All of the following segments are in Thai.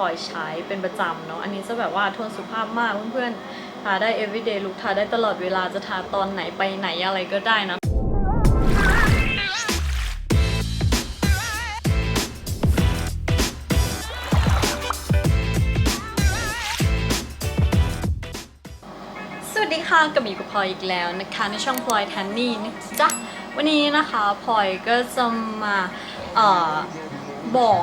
คอยใช้เป็นประจำเนาะ อันนี้จะแบบว่าโทนสุภาพมากเพื่อนๆ ทาได้ everyday look ทาได้ตลอดเวลาจะทาตอนไหนไปไหนอะไรก็ได้นะสวัสดีค่ะกับมีกับพลอยอีกแล้วนะคะในช่องพลอยแทนนี่นะจ๊ะวันนี้นะคะพลอยก็จะมาเอ่อบอก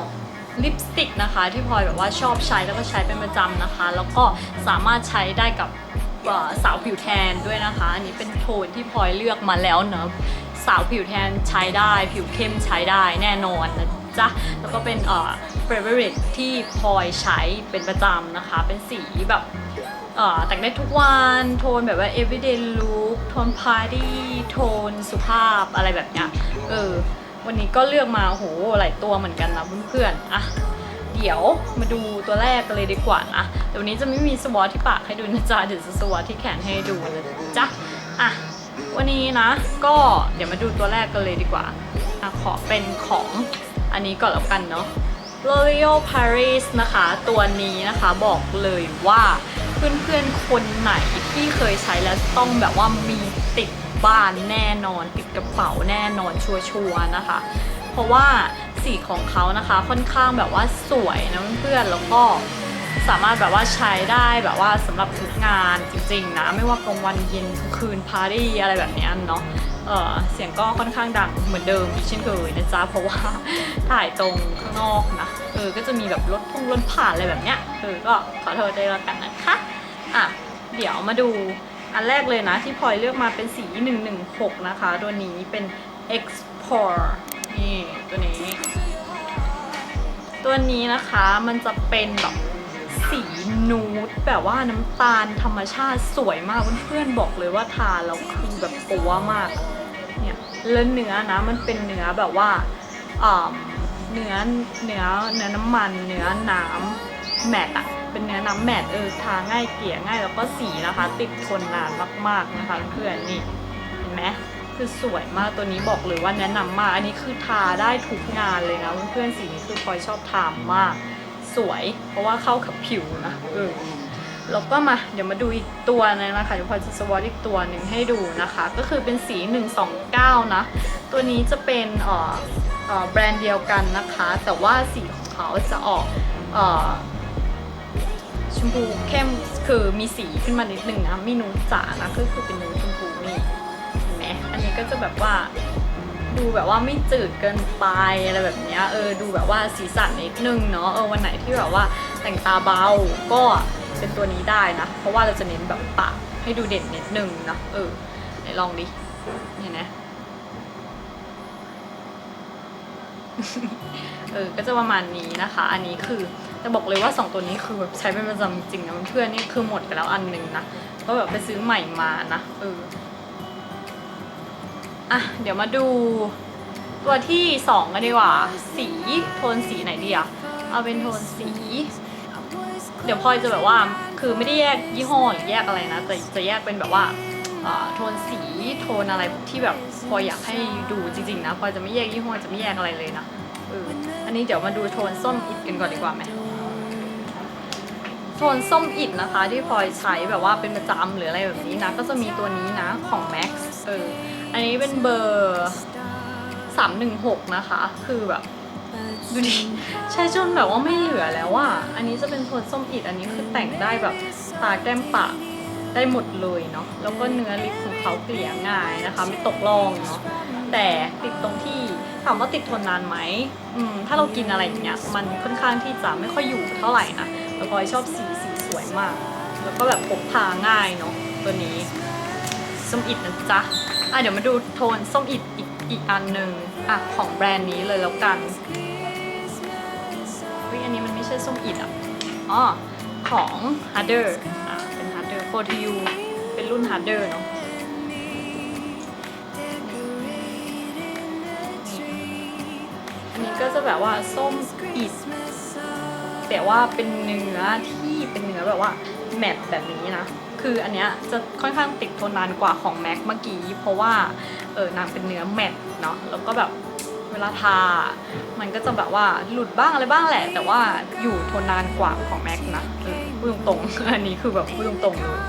ลิปสติกนะคะ ที่พลอยแบบว่าชอบใช้แล้วก็ใช้เป็นประจำนะคะ แล้วก็สามารถใช้ได้กับสาวผิวแทนด้วยนะคะ อันนี้เป็นโทนที่พลอยเลือกมาแล้วเนอะสาวผิวแทนใช้ได้ผิวเข้มใช้ได้แน่นอนนะจ๊ะแล้วก็เป็นเอ่อ favorite ที่พลอยใช้เป็นประจำนะคะ เป็นสีแบบเอ่อแต่งได้ทุกวันโทนแบบว่า everyday look โทน party โทนสุภาพอะไรแบบเนี้ยเออ วันนี้ก็เลือกมาโหหลายตัวเหมือนกันนะเพื่อนๆอะเดี๋ยวมาดูตัวแรกกันเลยดีกว่านะเดี๋ยววันนี้จะไม่มีสวอตที่ปากให้ดูนะจ๊ะเดี๋ยวจะสวอตที่แขนให้ดูนะจ๊ะอะวันนี้นะ ก็เดี๋ยวมาดูตัวแรกกันเลยดีกว่าอะขอเป็นของอันนี้ก่อนแล้วกันเนาะ L'Oreal Paris นะคะ ตัวนี้นะคะบอกเลยว่าเพื่อนๆคนไหนที่เคยใช้แล้วต้องแบบว่ามี บ้านแน่นอนติดกระเป๋าแน่นอนชัวร์ๆนะคะ เพราะว่าสีของเขานะคะค่อนข้างแบบว่าสวยนะเพื่อนๆแล้วก็สามารถแบบว่าใช้ได้แบบว่าสำหรับทุกงานจริงๆนะไม่ว่ากลางวันเย็นกลางคืนพาร์ตี้อะไรแบบนี้เนาะเออเสียงก็ค่อนข้างดังเหมือนเดิมเช่นเคยนะจ๊ะเพราะว่าถ่ายตรงข้างนอกนะเออก็จะมีแบบรถพุ่งรถผ่านอะไรแบบเนี้ยเออก็ขอโทษด้วยแล้วกันนะคะอะเดี๋ยวมาดู อันแรกเลยนะที่พลอยเลือกมาเป็นสี 116 นะคะ ตัวนี้เป็น Export นี่ตัวนี้ ตัวนี้นะคะมันจะเป็นแบบสีนูดแบบว่าน้ำตาลธรรมชาติสวยมากเพื่อนๆบอกเลยว่าทาแล้วคือแบบปัวมากเนี่ยแล้วเนื้อนะมันเป็นเนื้อแบบว่าอ่าเนื้อเนื้อเนื้อน้ำมันเนื้อน้ำแมตอะ เป็นเนื้อน้ำแมตเออทาง่ายเกลี่ยง่ายแล้วก็สีนะคะ ติดทนนานมากๆนะคะเพื่อนนี่เห็นไหมคือสวยมากตัวนี้บอกเลยว่าแนะนำมากอันนี้คือทาได้ทุกงานเลยนะเพื่อนๆสีนี้คือพลอยชอบทามาก สวยเพราะว่าเข้ากับผิวนะเออแล้วก็มาเดี๋ยวมาดูอีกตัวนึงนะคะเดี๋ยวพลอยจะสวอตอีกตัวหนึ่งให้ดูนะคะ ก็คือเป็นสี 129 นะ ตัวนี้จะเป็นอ่อเอ่อแบรนด์เดียวกันนะคะ แต่ว่าสีของเขาจะออกเอ่อ ชมพูเข้มคือมีสีขึ้นมานิดนึงนะไมีนูดจ๋านะก็คือเป็นนูดชมพูนี่เห็นไหมอันนี้ก็จะแบบว่าดูแบบว่าไม่จืดเกินไปอะไรแบบเนี้ยเออดูแบบว่าสีสันนิดนึงเนาะเออวันไหนที่แบบว่าแต่งตาเบาก็เป็นตัวนี้ได้นะ เพราะว่าเราจะเน้นแบบปากให้ดูเด่นนิดนึงนะเออไหนลองดิเห็นไหมเออก็จะประมาณนี้นะคะ อันนี้คือ แต่บอกเลยว่าสองตัวนี้คือแบบใช้เป็นประจำจริงนะเพื่อนนี่คือหมดไปแล้วอันหนึ่งนะก็แบบไปซื้อใหม่มานะเอออะเดี๋ยวมาดูตัวที่สองกันดีกว่า สีโทนสีไหนดีอะเอาเป็นโทนสี เดี๋ยวพลอยจะแบบว่าคือไม่ได้แยกยี่ห้อหรือแยกอะไรนะ แต่จะแยกเป็นแบบว่าโทนสีโทนอะไรที่แบบพอยอยากให้ดูจริงๆนะพอยจะไม่แยกยี่ห้อจะไม่แยกอะไรเลยนะเอออันนี้เดี๋ยวมาดูโทนส้มอิดกันก่อนดีกว่าไหม โทนส้มอิดนะคะ ที่พลอยใช้แบบว่าเป็นประจำหรืออะไรแบบนี้นะ ก็จะมีตัวนี้นะของ Max เอออันนี้เป็นเบอร์ 316 นะคะ คือแบบดูดิใช้จนแบบว่าไม่เหลือแล้วอะอันนี้จะเป็นโทนส้มอิดอันนี้คือแต่งได้แบบตาแก้มปากได้หมดเลยเนาะแล้วก็เนื้อลิปของเขาเกลี่ยง่ายนะคะ ไม่ตกล่องเนาะแต่ติดตรงที่ถามว่าติดทนนานไหมอืมถ้าเรากินอะไรอย่างเงี้ยมันค่อนข้างที่จะไม่ค่อยอยู่เท่าไหร่นะ แล้วพลอยชอบสีสีสวยมาก แล้วก็แบบพกพาง่ายเนาะตัวนี้ส้มอิดนะจ๊ะ อะเดี๋ยวมาดูโทนส้มอิดอีกอีกอันหนึ่งอะของแบรนด์นี้เลยแล้วกันวิอันนี้มันไม่ใช่ส้มอิดอะอ๋อของ Harder อะเป็น Harder 4 to u เป็นรุ่น Harder เนาะอันนี้ก็จะแบบว่าส้มอิด แต่ว่าเป็นเนื้อที่เป็นเนื้อแบบว่าแมตต์แบบนี้นะ คืออันเนี้ยจะค่อนข้างติดทนนานกว่าของแม็กเมื่อกี้ เพราะว่าเออนางเป็นเนื้อแมตต์เนาะแล้วก็แบบเวลาทา มันก็จะแบบว่าหลุดบ้างอะไรบ้างแหละ แต่ว่าอยู่ทนนานกว่าของแม็กนะพูดตรงๆ อันนี้คือแบบพูดตรงๆเลย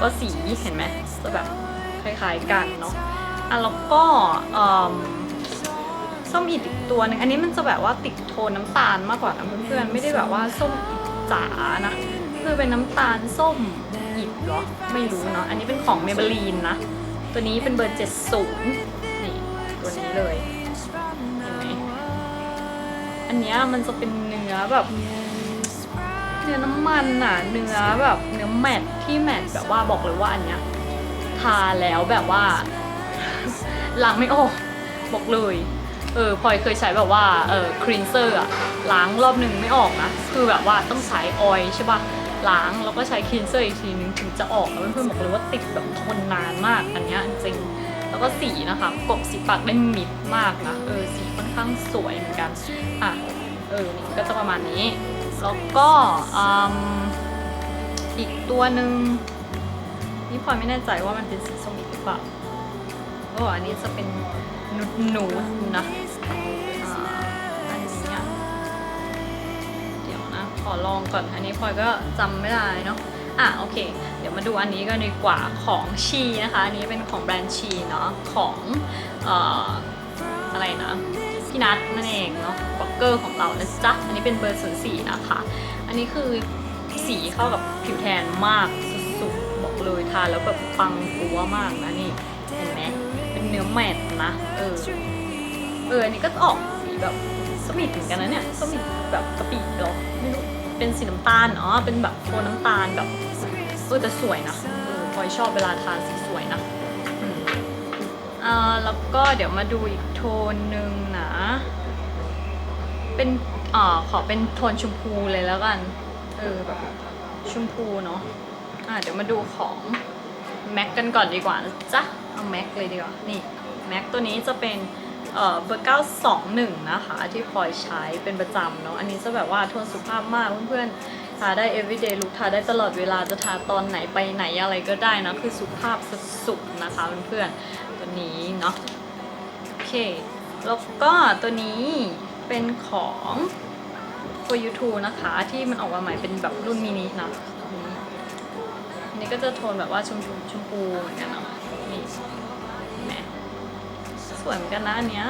ก็สีเห็นไหมจะแบบคล้ายๆกันเนาะอะแล้วก็เอิ่ม ส้มอิดอีกตัวหนึ่งอันนี้มันจะแบบว่าติดโทนน้ำตาลมากกว่านะเพื่อนๆไม่ได้แบบว่าส้มอิดจ๋านะคือเป็นน้ำตาลส้มอิดเหรอไม่รู้เนาะอันนี้เป็นของเมเบลีนนะตัวนี้เป็นเบอร์70นี่ตัวนี้เลยเห็นไหมอันเนี้ยมันจะเป็นเนื้อแบบเนื้อน้ำมันอะเนื้อแบบเนื้อแมทที่แมทแบบว่าบอกเลยว่าอันเนี้ยทาแล้วแบบว่าล้างไม่ออกบอกเลย เออพลอยเคยใช้แบบว่าเออครีนเซอร์อะล้างรอบหนึ่งไม่ออกนะคือแบบว่าต้องใช้ออยใช่ปะล้างแล้วก็ใช้ครีนเซอร์อีกทีนึงถึงจะออกแล้วเพื่อนๆบอกเลยว่าติดแบบทนนานมากอันเนี้ยจริงแล้วก็สีนะคะกบสีปากได้มิดมากนะเออสีค่อนข้างสวยเหมือนกันอะเออนี่ก็จะประมาณนี้ แล้วก็อืมอีกตัวหนึ่งนี่พลอยไม่แน่ใจว่ามันเป็นสีส้มอีกหรือเปล่าก็อันนี้จะเป็น นูดนูนะอันนี้เนี่ยเดี๋ยวนะ ขอลองก่อน อันนี้พลอยก็จำไม่ได้เนาะ อะโอเค เดี๋ยวมาดูอันนี้กันดีกว่าของชีนะคะ อันนี้เป็นของแบรนด์ชีเนาะ ของเอ่ออะไรนะพี่นัทนั่นเองเนาะบล็อกเกอร์ของเรานะจ๊ะ อันนี้เป็นเบอร์04นะคะ อันนี้คือสีเข้ากับผิวแทนมากสุดๆบอกเลยทาแล้วแบบปังปัวมากนะ แมตต์นะ เออ เอออันนี้ก็ออกสีแบบสมิดเหมือนกันนะเนี่ยสมิดแบบกะปิเหรอไม่รู้เป็นสีน้ำตาลอ๋อเป็นแบบโทนน้ำตาลแบบเออแต่สวยนะเออพลอยชอบเวลาทาสีสวยนะอ่าแล้วก็เดี๋ยวมาดูอีกโทนหนึ่งนะ เป็นอ่าขอเป็นโทนชมพูเลยแล้วกัน เออแบบชมพูเนาะอ่าเดี๋ยวมาดูของแม็กกันก่อนดีกว่านะจ๊ะ เอาแม็กเลยดีกว่า นี่ แม็กตัวนี้จะเป็นเออเบอร์ 921 นะคะ ที่พลอยใช้เป็นประจำเนาะอันนี้จะแบบว่าโทนสุภาพมากเพื่อนๆทาได้ everyday look ทาได้ตลอดเวลาจะทาตอนไหนไปไหนอะไรก็ได้นะ คือสุภาพสุดๆนะคะเพื่อนๆตัวนี้เนาะโอเค แล้วก็ตัวนี้เป็นของ for you t o นะคะ ที่มันออกมาใหม่เป็นแบบรุ่นมินินะนี่อันนี้ก็จะโทนแบบว่าชมพูชมพูเหมือนกันเนาะนี่ สวยเหมือนกันนะอันเนี้ย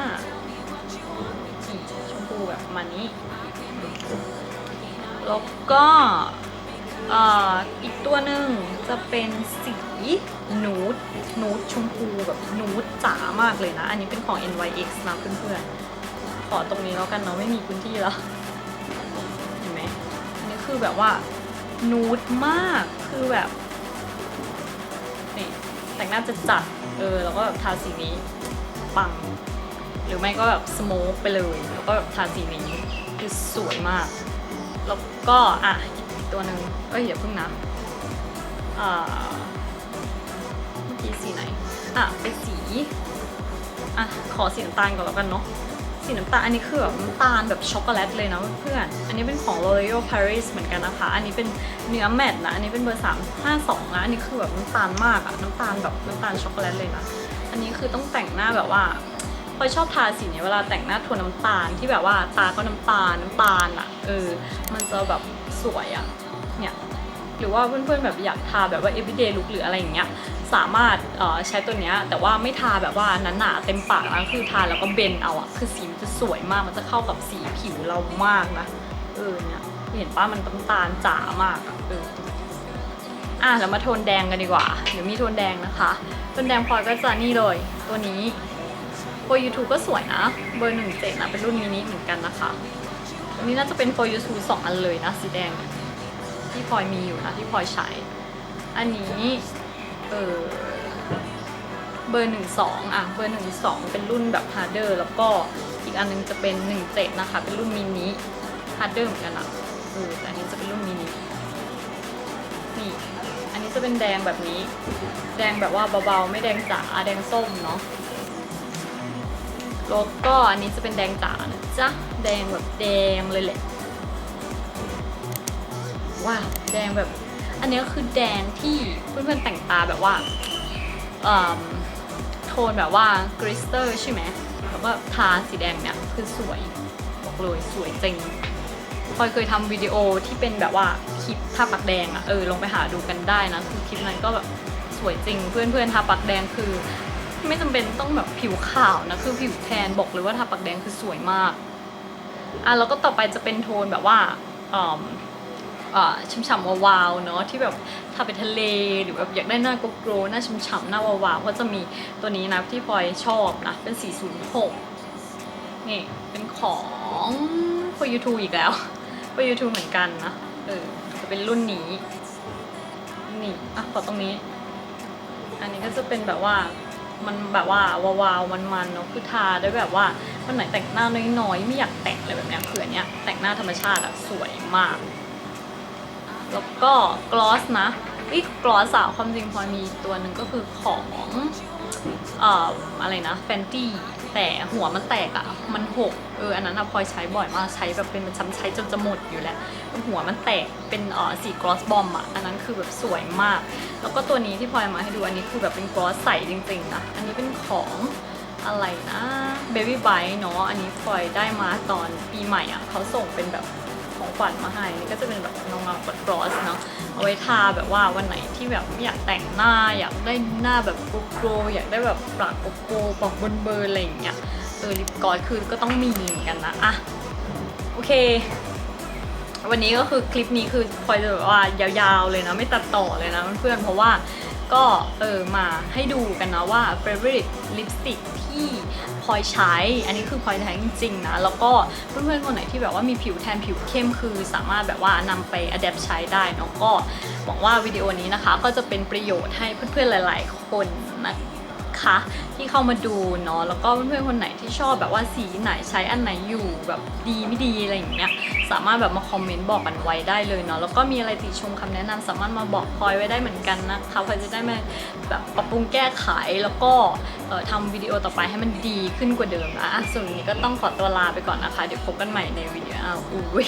ชมพูแบบมานี้ แล้วก็อีกตัวหนึ่งจะเป็นสีนูดนูดชมพูแบบนูดจ๋ามากเลยนะ อันนี้เป็นของ NYX นะเพื่อนๆ ขอตรงนี้แล้วกันเนาะไม่มีพื้นที่แล้ว เห็นไหมอันนี้คือแบบว่านูดมากคือแบบนี่แต่งหน้าจะจัด เออ แล้วก็แบบทาสีนี้ ปัง หรือไม่ก็แบบสโมกไปเลย แล้วก็แบบทาสีนี้คือสวยมาก แล้วก็อะอีกตัวหนึ่งเอ้ยอย่าเพิ่งนะอ่าเมื่อกี้สีไหน อะเป็นสีอะขอสีน้ำตาลก่อนแล้วกันเนาะสีน้ำตาลอันนี้คือแบบน้ำตาลแบบช็อกโกแลตเลยนะเพื่อนอันนี้เป็นของ L'Oreal Paris เหมือนกันนะคะ อันนี้เป็นเนื้อแมตต์นะ อันนี้เป็นเบอร์ 3 5 2นะ อันนี้คือแบบน้ำตาลมากอะน้ำตาลแบบน้ำตาลช็อกโกแลตเลยนะ อันนี้คือต้องแต่งหน้าแบบว่าพอชอบทาสีเนี้ยเวลาแต่งหน้าโทนน้ำตาลที่แบบว่าตาก็น้ำตาลน้ำตาลอะเออ มันจะแบบสวยอะเนี่ยหรือว่าเพื่อนๆแบบอยากทาแบบว่า everyday look หรืออะไรอย่างเงี้ยสามารถเอ่อใช้ตัวเนี้ยแต่ว่าไม่ทาแบบว่าหนาๆเต็มปากนะคือทาแล้วก็เบนเอาอะคือสีมันจะสวยมากมันจะเข้ากับสีผิวเรามากนะเออเนี่ยเห็นป้ามันน้ำตาลจ๋ามากอะเอออะแล้วมาโทนแดงกันดีกว่าเดี๋ยวมีโทนแดงนะคะ โทนแดงพลอยก็จะนี่เลยตัวนี้โฟยูทูก็สวยนะ เบอร์หนึ่งเจ็ดนะเป็นรุ่นมินิเหมือนกันนะคะอันนี้น่าจะเป็นโฟยูทูสองอันเลยนะสีแดงที่พลอยมีอยู่นะที่พลอยใช้ อันนี้เออเบอร์หนึ่งสองอะเบอร์หนึ่งสองเป็นรุ่นแบบฮาร์เดอร์แล้วก็อีกอันนึงจะเป็นหนึ่งเจ็ดนะคะ เป็นรุ่นมินิฮาร์เดอร์เหมือนกันอะเออแต่อันนี้จะเป็นรุ่นมินินี่ นี้จะเป็นแดงแบบนี้ แดงแบบว่าเบาๆ ไม่แดงจ๋าแดงส้มเนาะแล้วก็อันนี้จะเป็นแดงจ๋านะจ๊ะแดงแบบแดงเลยแหละว้าวแดงแบบ อันนี้ก็คือแดงที่เพื่อนๆแต่งตาแบบว่าโทนแบบว่ากริสเตอร์ใช่ไหมแล้วก็ทาสีแดงเนี่ยคือสวยบอกเลยสวยจริง พลอยเคยทำวิดีโอที่เป็นแบบว่าคลิปทาปากแดงอะเออลงไปหาดูกันได้นะคือคลิปนั้นก็แบบสวยจริงเพื่อนๆทาปากแดงคือ ไม่จำเป็นต้องแบบผิวขาวนะคือผิวแทนบอกเลยว่าทาปากแดงคือสวยมากอะแล้วก็ต่อไปจะเป็นโทนแบบว่าอ่าอ่าฉ่ำๆวาวๆเนาะที่แบบทาไปทะเลหรือแบบอยากได้หน้าโกโกรหน้าฉ่ำๆหน้าวาวๆก็จะมีตัวนี้นะที่พลอยชอบนะเป็น 406 นี่เป็นของพอยูทูอีกแล้ว พอยูทูเหมือนกันนะ เออ จะเป็นรุ่นนี้ นี่ อะขอตรงนี้ อันนี้ก็จะเป็นแบบว่า มันแบบว่าวาวๆมันๆเนาะ คือทาได้แบบว่าวันไหนแต่งหน้าน้อยๆ ไม่อยากแต่งอะไรแบบเนี้ยคืออันเนี้ยแต่งหน้าธรรมชาติอะสวยมาก แล้วก็กลอสนะอีกกลอสอะความจริงพอมีตัวหนึ่งก็คือของ เอ่อ อะไรนะแฟนตี้ แต่หัวมันแตกอะมันหกเอออันนั้นอะพลอยใช้บ่อยมากใช้แบบเป็นประจำใช้จนจะหมดอยู่แล้วหัวมันแตกเป็นเอ่อสีกลอสบอมอะอันนั้นคือแบบสวยมาก แล้วก็ตัวนี้ที่พลอยมาให้ดูอันนี้คือแบบเป็นกลอสใสจริงๆนะอันนี้เป็นของอะไรนะ Baby b i t e เนาะอันนี้พลอยได้มาตอนปีใหม่อะเขาส่งเป็นแบบ ของขวัญมาให้นี่ก็จะเป็นแบบเงาๆกดกลอสเนาะเอาไว้ทาแบบว่าวันไหนที่แบบไม่อยากแต่งหน้า อยากได้หน้าแบบโกโกอยากได้แบบปากโกโกปากเบิร์นๆอะไรอย่างเงี้ยเออลิปกลอสคือก็ต้องมีเหมือนกันนะอะโอเค วันนี้ก็คือคลิปนี้คือพลอยจะแบบว่ายาวๆเลยนะไม่ตัดต่อเลยนะเพื่อนๆเพราะว่า ก็เออมาให้ดูกันนะว่า favorite lipstick ที่พลอยใช้ อันนี้คือพลอยใช้จริงๆนะ แล้วก็เพื่อนๆคนไหนที่แบบว่ามีผิวแทนผิวเข้มคือสามารถแบบว่านำไป adapt ใช้ได้เนาะก็หวังว่าวิดีโอนี้นะคะ ก็จะเป็นประโยชน์ให้เพื่อนๆหลายๆ คนนะคะที่เข้ามาดูเนาะแล้วก็เพื่อนๆคนไหนที่ชอบแบบว่าสีไหนใช้อันไหนอยู่แบบดีไม่ดีอะไรอย่างเงี้ย สามารถแบบมาคอมเมนต์บอกกันไว้ได้เลยเนาะแล้วก็มีอะไรติชมคำแนะนำสามารถมาบอกพลอยไว้ได้เหมือนกันนะคะพลอยจะได้มาแบบปรับปรุงแก้ไขแล้วก็เอ่อทำวิดีโอต่อไปให้มันดีขึ้นกว่าเดิมนะอะส่วนนี้ก็ต้องขอตัวลาไปก่อนนะคะ เดี๋ยวพบกันใหม่ในวิดีโออ้าวอุ้ย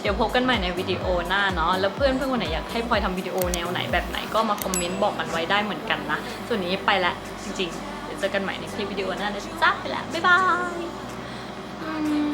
เดี๋ยวพบกันใหม่ในวิดีโอหน้าเนาะแล้วเพื่อนเพื่อนคนไหนอยากให้พลอยทำวิดีโอแนวไหนแบบไหนก็มาคอมเมนต์บอกกันไว้ได้เหมือนกันนะส่วนนี้ไปละจริงๆเดี๋ยวเจอกันใหม่ในคลิปวิดีโอหน้านะจ๊ะไปละบ๊ายบาย